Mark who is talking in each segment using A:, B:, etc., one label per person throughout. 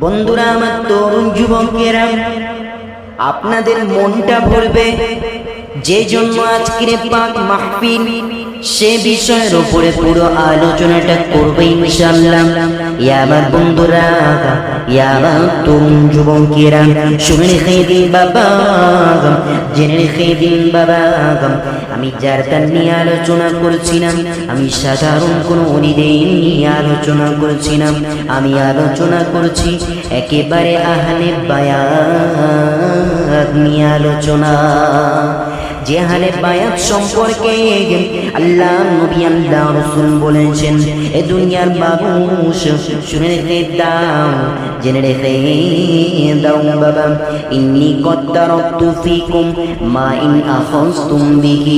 A: বন্ধুরা আমার তরুণ যুবকেরা আপনাদের মনটা ভরবে যে জন্য আজকের পাক মাহফিল সে বিষয়ের উপরে পুরো আলোচনাটা করবে ইনশাআল্লাহ। ইয়া আমার বন্ধুরা, ইয়া আমার তরুণ যুবকেরা, শুনে রেখে দিন বাবা, জেনে রেখে দিন বাবা। আমি যার তার নিয়ে আলোচনা করছি না আমি সাধারণ কোনো অনিদেন নিয়ে আলোচনা করছি না আমি আলোচনা করছি একেবারে আহলে বায়াত নিয়ে আলোচনা। হালে বায়াত সম্পর্কে আল্লাহ নবী আল্লাহ রসুল বলেছেন, এ দুনিয়ার মানুষ শুনে রেখে দাও, জেনে রেখে দাও বাবা, ইন্নি কদ্দারতু ফিকুম মা ইন আখাযতুম বিহি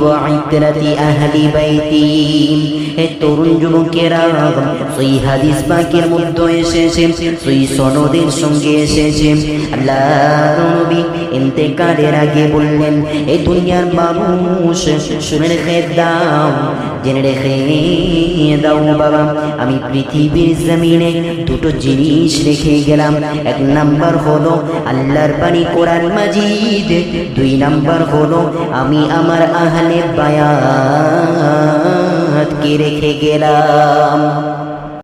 A: ওয়া ইতরাতি আহলি বাইতি। তরুণ যুবকেরা, সেই হাদিস পাকের মধ্যে এসেছে, সেই সনদের সঙ্গে এসেছে। আল্লাহ আগে বললেন এই দুনিয়ার মানুষ শুনে রেখে দাও জেনে রেখে দাও বাবা আমি পৃথিবীর জমিনে দুটো জিনিস রেখে গেলাম এক নাম্বার হলো আল্লাহর বাণী কোরআন মাজিদ দুই নাম্বার হলো আমি আমার আহলে বায়াতকে রেখে গেলাম